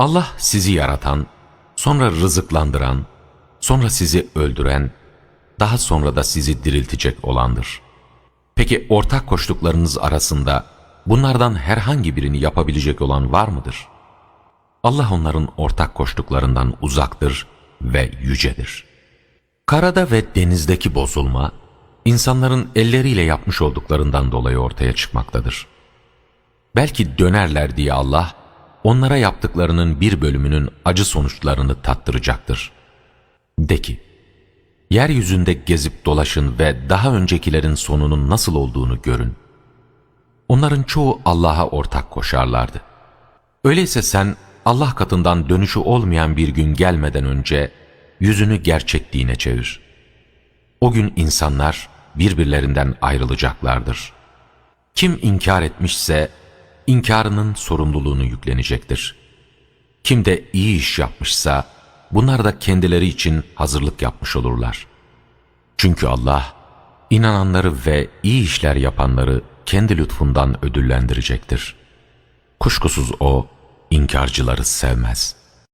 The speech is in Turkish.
Allah sizi yaratan, sonra rızıklandıran, sonra sizi öldüren, daha sonra da sizi diriltecek olandır. Peki ortak koştuklarınız arasında bunlardan herhangi birini yapabilecek olan var mıdır? Allah onların ortak koştuklarından uzaktır ve yücedir. Karada ve denizdeki bozulma, insanların elleriyle yapmış olduklarından dolayı ortaya çıkmaktadır. Belki dönerler diye Allah, onlara yaptıklarının bir bölümünün acı sonuçlarını tattıracaktır. De ki, yeryüzünde gezip dolaşın ve daha öncekilerin sonunun nasıl olduğunu görün. Onların çoğu Allah'a ortak koşarlardı. Öyleyse sen Allah katından dönüşü olmayan bir gün gelmeden önce yüzünü gerçek dine çevir. O gün insanlar birbirlerinden ayrılacaklardır. Kim inkar etmişse inkarının sorumluluğunu yüklenecektir. Kim de iyi iş yapmışsa bunlar da kendileri için hazırlık yapmış olurlar. Çünkü Allah inananları ve iyi işler yapanları kendi lütfundan ödüllendirecektir. Kuşkusuz O inkarcıları sevmez.''